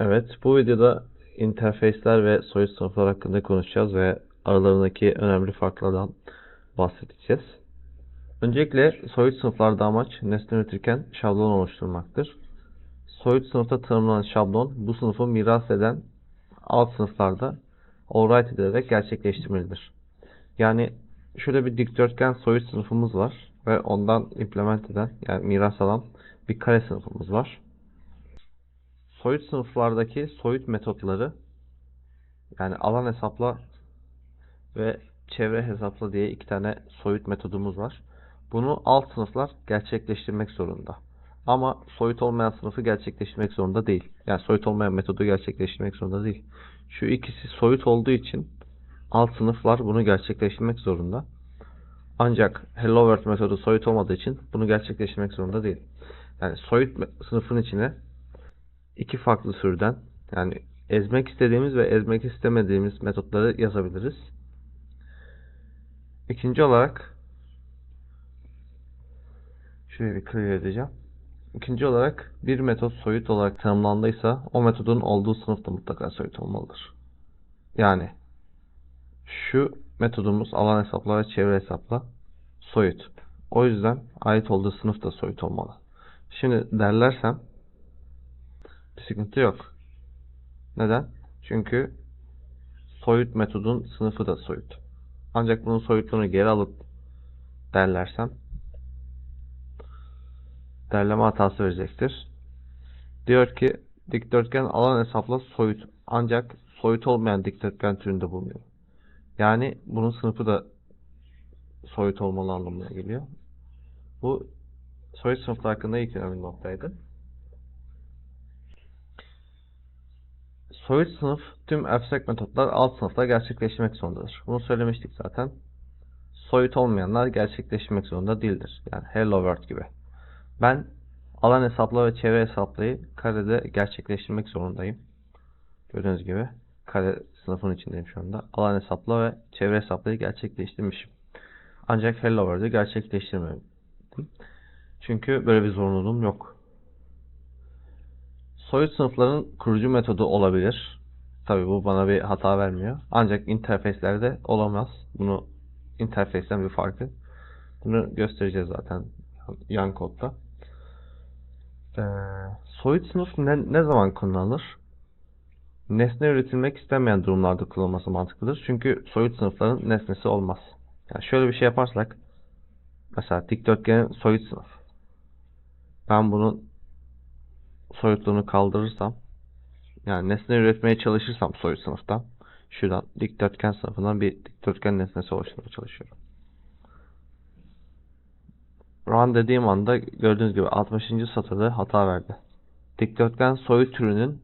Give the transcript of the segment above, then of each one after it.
Evet, bu videoda interface'ler ve soyut sınıflar hakkında konuşacağız ve aralarındaki önemli farklardan bahsedeceğiz. Öncelikle soyut sınıflarda amaç nesne üretirken şablon oluşturmaktır. Soyut sınıfta tanımlanan şablon bu sınıfı miras eden alt sınıflarda override edilerek gerçekleştirmelidir. Yani şöyle bir dikdörtgen soyut sınıfımız var ve ondan implement eden yani miras alan bir kare sınıfımız var. Soyut sınıflardaki soyut metotları yani alan hesapla ve çevre hesapla diye iki tane soyut metodumuz var. Bunu alt sınıflar gerçekleştirmek zorunda. Ama soyut olmayan sınıfı gerçekleştirmek zorunda değil. Yani soyut olmayan metodu gerçekleştirmek zorunda değil. Şu ikisi soyut olduğu için alt sınıflar bunu gerçekleştirmek zorunda. Ancak Hello World metodu soyut olmadığı için bunu gerçekleştirmek zorunda değil. Yani soyut sınıfın içine iki farklı türden yani ezmek istediğimiz ve ezmek istemediğimiz metotları yazabiliriz. İkinci olarak şöyle bir clear edeceğim. İkinci olarak bir metot soyut olarak tanımlandıysa o metodun olduğu sınıf da mutlaka soyut olmalıdır. Yani şu metodumuz alan hesapla ve çevre hesapla soyut. O yüzden ait olduğu sınıf da soyut olmalı. Şimdi derlersem bir sıkıntı yok. Neden? Çünkü soyut metodun sınıfı da soyut. Ancak bunun soyutluğunu geri alıp derlersem derleme hatası verecektir. Diyor ki dikdörtgen alan hesapla soyut ancak soyut olmayan dikdörtgen türünde bulunuyor. Yani bunun sınıfı da soyut olmalı anlamına geliyor. Bu soyut sınıflar hakkında ilk önemli noktaydı. Soyut sınıf tüm abstract metotlar alt sınıfta gerçekleştirmek zorundadır. Bunu söylemiştik zaten. Soyut olmayanlar gerçekleştirmek zorunda değildir. Yani Hello World gibi. Ben alan hesapla ve çevre hesaplayı karede gerçekleştirmek zorundayım. Gördüğünüz gibi kare sınıfın içindeyim şu anda. Alan hesapla ve çevre hesaplayı gerçekleştirmişim. Ancak Hello World'ü gerçekleştirmedim. Çünkü böyle bir zorunluluğum yok. Soyut sınıfların kurucu metodu olabilir. Tabi bu bana bir hata vermiyor. Ancak interface'lerde olamaz. Bunu interface'ten bir farkı. Bunu göstereceğiz zaten yan kodda. Ee, soyut sınıf ne, ne zaman kullanılır? Nesne üretilmek istenmeyen durumlarda kullanılması mantıklıdır. Çünkü soyut sınıfların nesnesi olmaz. Yani şöyle bir şey yaparsak mesela dikdörtgenin soyut sınıf. Ben bunun soyutluğunu kaldırırsam yani nesne üretmeye çalışırsam soyut sınıftan şuradan dikdörtgen sınıfından bir dikdörtgen nesnesi oluşturmaya çalışıyorum. Run dediğim anda gördüğünüz gibi 60. satırda hata verdi. Dikdörtgen soyut türünün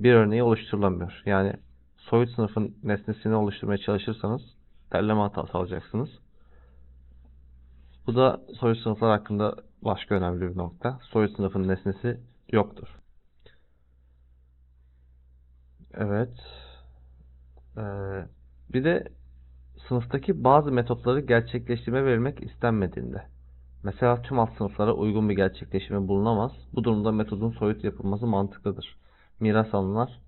bir örneği oluşturulamıyor. Yani soyut sınıfın nesnesini oluşturmaya çalışırsanız derleme hatası alacaksınız. Bu da soyut sınıflar hakkında başka önemli bir nokta. Soyut sınıfın nesnesi yoktur. Evet. Ee, bir de sınıftaki bazı metotları gerçekleştirme verilmek istenmediğinde. Mesela tüm alt sınıflara uygun bir gerçekleştirme bulunamaz. Bu durumda metodun soyut yapılması mantıklıdır. Miras alanlar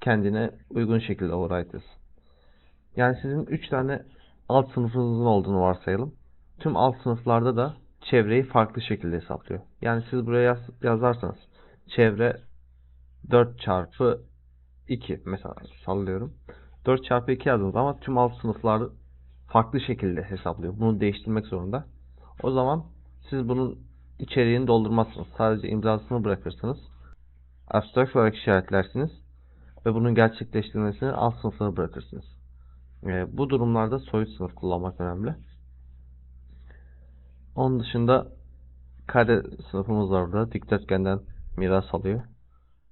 kendine uygun şekilde override. Yani sizin 3 tane alt sınıfınızın olduğunu varsayalım. Tüm alt sınıflarda da çevreyi farklı şekilde hesaplıyor. Yani siz buraya yaz, yazarsanız çevre 4 çarpı 2 mesela sallıyorum. 4 çarpı 2 yazdınız ama tüm alt sınıflar farklı şekilde hesaplıyor. Bunu değiştirmek zorunda. O zaman siz bunun içeriğini doldurmazsınız. Sadece imzasını bırakırsınız. Abstract olarak işaretlersiniz. Ve bunun gerçekleştirilmesini alt sınıflara bırakırsınız. Ee, bu durumlarda soyut sınıf kullanmak önemli. Onun dışında kare sınıfımız var burada. Dikdörtgenden miras alıyor.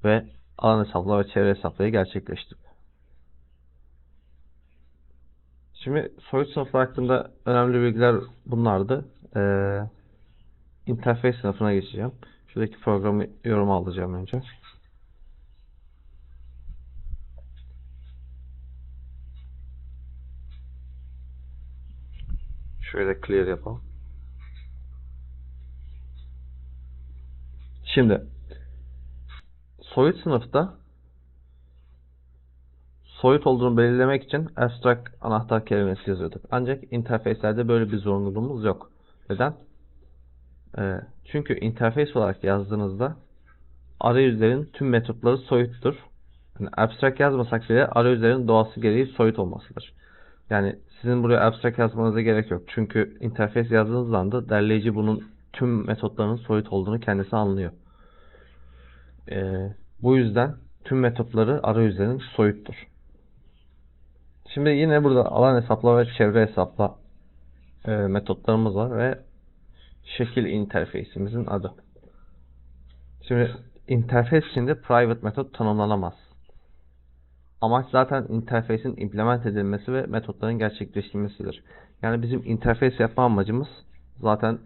Ve alan hesapla ve çevre hesaplayı gerçekleştiriyor. Şimdi soyut sınıflar hakkında önemli bilgiler bunlardı. Ee, interface sınıfına geçeceğim. Şuradaki programı yoruma alacağım önce. Şöyle clear yapalım. Şimdi soyut sınıfta soyut olduğunu belirlemek için abstract anahtar kelimesi yazıyorduk. Ancak interfeyslerde böyle bir zorunluluğumuz yok. Neden? Ee, çünkü interfeys olarak yazdığınızda arayüzlerin tüm metotları soyuttur. Yani abstract yazmasak bile arayüzlerin doğası gereği soyut olmasıdır. Yani sizin buraya abstract yazmanıza gerek yok. Çünkü interfeys yazdığınız anda derleyici bunun tüm metotlarının soyut olduğunu kendisi anlıyor. Ee, bu yüzden tüm metotları arayüzlerin soyuttur. Şimdi yine burada alan hesapla ve çevre hesapla e, metotlarımız var ve şekil interfeysimizin adı. Şimdi interfeys içinde private metot tanımlanamaz. Amaç zaten interfeysin implement edilmesi ve metotların gerçekleştirilmesidir. Yani bizim interfeys yapma amacımız zaten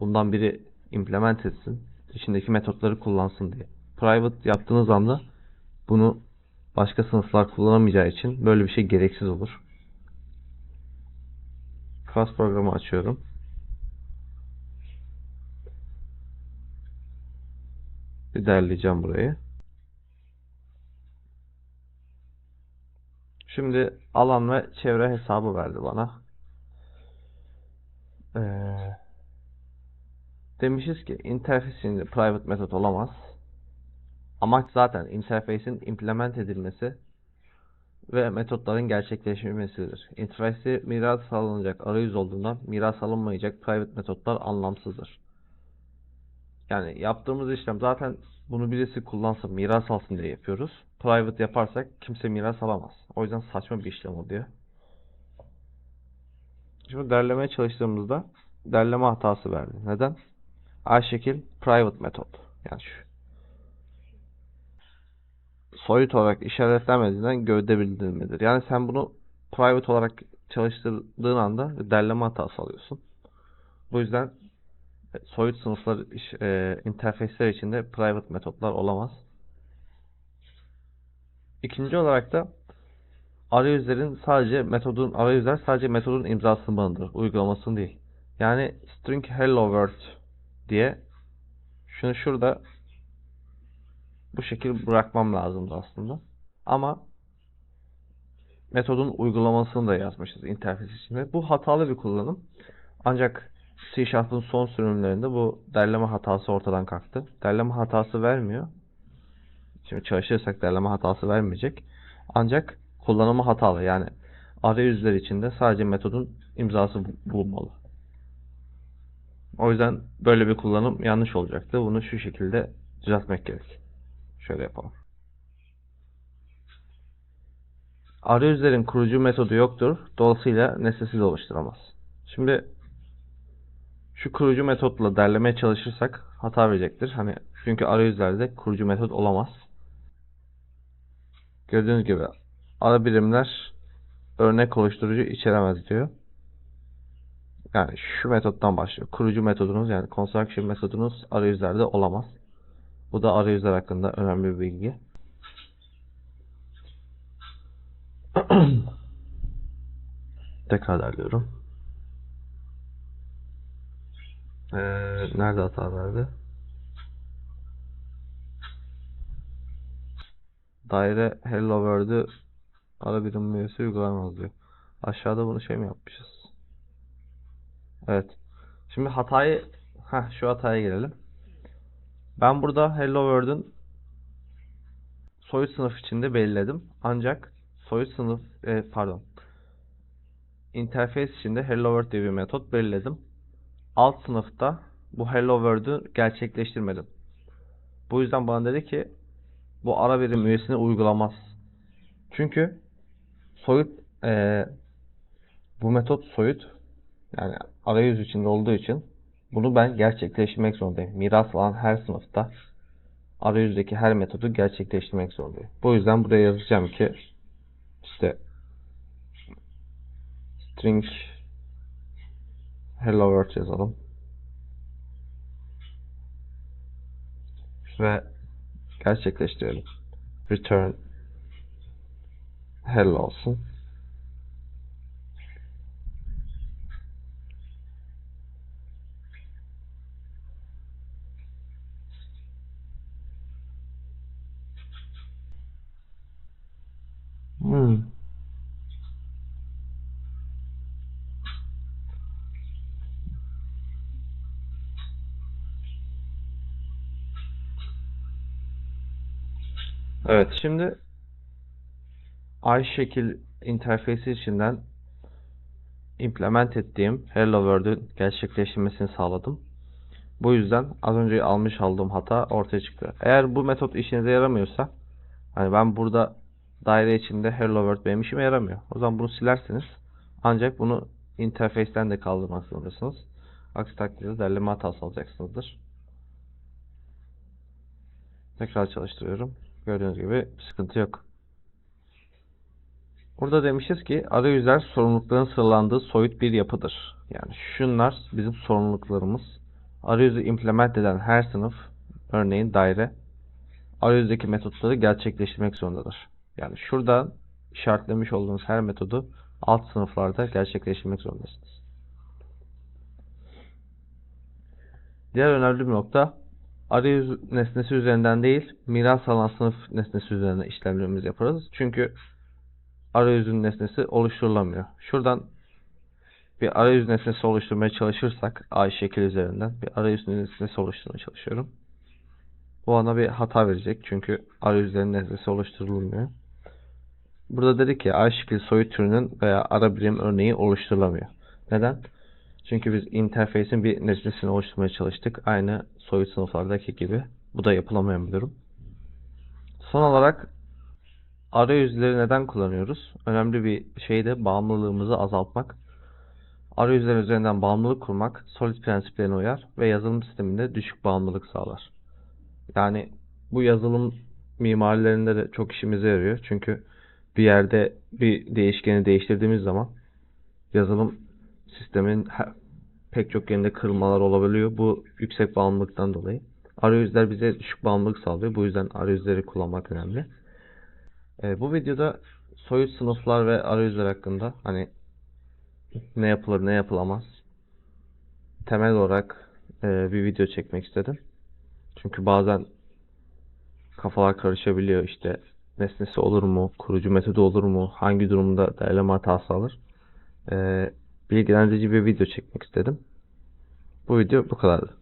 bundan biri implement etsin, içindeki metotları kullansın diye. Private yaptığınız anda bunu başka sınıflar kullanamayacağı için böyle bir şey gereksiz olur. Class programı açıyorum. Bir derleyeceğim burayı. Şimdi alan ve çevre hesabı verdi bana. Ee, demişiz ki interface'inde private method olamaz. Amaç zaten interface'in implement edilmesi ve metotların gerçekleştirilmesidir. Interface'e miras alınacak arayüz olduğundan miras alınmayacak private metotlar anlamsızdır. Yani yaptığımız işlem zaten bunu birisi kullansa miras alsın diye yapıyoruz. Private yaparsak kimse miras alamaz. O yüzden saçma bir işlem oluyor. Şimdi derlemeye çalıştığımızda derleme hatası verdi. Neden? A şekil private metot. Yani şu. Soyut olarak işaretlenmediğinden gövde bildirilmedir. Yani sen bunu private olarak çalıştırdığın anda derleme hatası alıyorsun. Bu yüzden soyut sınıflar e, interfeysler içinde private metotlar olamaz. İkinci olarak da arayüzlerin sadece metodun arayüzler sadece metodun imzasını barındırır, uygulamasını değil. Yani string hello world diye şunu şurada bu şekil bırakmam lazımdı aslında. Ama metodun uygulamasını da yazmışız interfeys içinde. Bu hatalı bir kullanım. Ancak C Sharp'ın son sürümlerinde bu derleme hatası ortadan kalktı. Derleme hatası vermiyor. Şimdi çalışırsak derleme hatası vermeyecek. Ancak kullanımı hatalı. Yani arayüzler içinde sadece metodun imzası bulunmalı. O yüzden böyle bir kullanım yanlış olacaktı. Bunu şu şekilde düzeltmek gerek. Şöyle yapalım. Arayüzlerin kurucu metodu yoktur. Dolayısıyla nesnesiz oluşturamaz. Şimdi şu kurucu metotla derlemeye çalışırsak hata verecektir. Hani çünkü arayüzlerde kurucu metot olamaz. Gördüğünüz gibi ara birimler örnek oluşturucu içeremez diyor. Yani şu metottan başlıyor. Kurucu metodunuz yani construction metodunuz arayüzlerde olamaz. Bu da arayüzler hakkında önemli bir bilgi. Tekrar derliyorum. Ee, nerede hata verdi? Daire hello world'ü ara birim üyesi uygulamaz diyor. Aşağıda bunu şey mi yapmışız? Evet. Şimdi hatayı ha şu hataya gelelim. Ben burada hello world'ün soyut sınıf içinde belirledim. Ancak soyut sınıf e, pardon interface içinde hello world diye bir metot belirledim. Alt sınıfta bu hello world'ü gerçekleştirmedim. Bu yüzden bana dedi ki bu ara birim üyesini uygulamaz. Çünkü soyut e, bu metot soyut yani arayüz içinde olduğu için bunu ben gerçekleştirmek zorundayım. Miras alan her sınıfta arayüzdeki her metodu gerçekleştirmek zorundayım. Bu yüzden buraya yazacağım ki işte string hello world yazalım. Ve gerçekleştirelim. Return hello olsun. Hmm. Evet, şimdi ay şekil interfeysi içinden implement ettiğim Hello World'ün gerçekleştirmesini sağladım. Bu yüzden az önce almış olduğum hata ortaya çıktı. Eğer bu metot işinize yaramıyorsa, hani ben burada daire içinde Hello World benim işime yaramıyor. O zaman bunu silersiniz. Ancak bunu interfeysten de kaldırmak zorundasınız. Aksi takdirde derleme hatası alacaksınızdır. Tekrar çalıştırıyorum. Gördüğünüz gibi sıkıntı yok. Burada demişiz ki arayüzler sorumlulukların sıralandığı soyut bir yapıdır. Yani şunlar bizim sorumluluklarımız. Arayüzü implement eden her sınıf, örneğin daire, arayüzdeki metotları gerçekleştirmek zorundadır. Yani şuradan işaretlemiş olduğunuz her metodu alt sınıflarda gerçekleştirmek zorundasınız. Diğer önemli bir nokta arayüz nesnesi üzerinden değil, miras alan sınıf nesnesi üzerinden işlemlerimizi yaparız. Çünkü arayüzün nesnesi oluşturulamıyor. Şuradan bir arayüz nesnesi oluşturmaya çalışırsak ay şekil üzerinden bir arayüz nesnesi oluşturmaya çalışıyorum. Bu bana bir hata verecek çünkü arayüzlerin nesnesi oluşturulmuyor. Burada dedik ki ay şekil soyut türünün veya ara birim örneği oluşturulamıyor. Neden? Çünkü biz interfeysin bir nesnesini oluşturmaya çalıştık. Aynı soyut sınıflardaki gibi. Bu da yapılamayan bir durum. Son olarak arayüzleri neden kullanıyoruz? Önemli bir şey de bağımlılığımızı azaltmak. Arayüzler üzerinden bağımlılık kurmak Solid prensiplerine uyar ve yazılım sisteminde düşük bağımlılık sağlar. Yani bu yazılım mimarilerinde de çok işimize yarıyor. Çünkü bir yerde bir değişkeni değiştirdiğimiz zaman yazılım sistemin pek çok yerinde kırılmalar olabiliyor. Bu yüksek bağımlılıktan dolayı. Arayüzler bize düşük bağımlılık sağlıyor. Bu yüzden arayüzleri kullanmak önemli. Ee, bu videoda soyut sınıflar ve arayüzler hakkında hani ne yapılır ne yapılamaz temel olarak e, bir video çekmek istedim. Çünkü bazen kafalar karışabiliyor işte nesnesi olur mu, kurucu metodu olur mu, hangi durumda değerleme hatası alır. E, bilgilendirici bir video çekmek istedim. Bu video bu kadardı.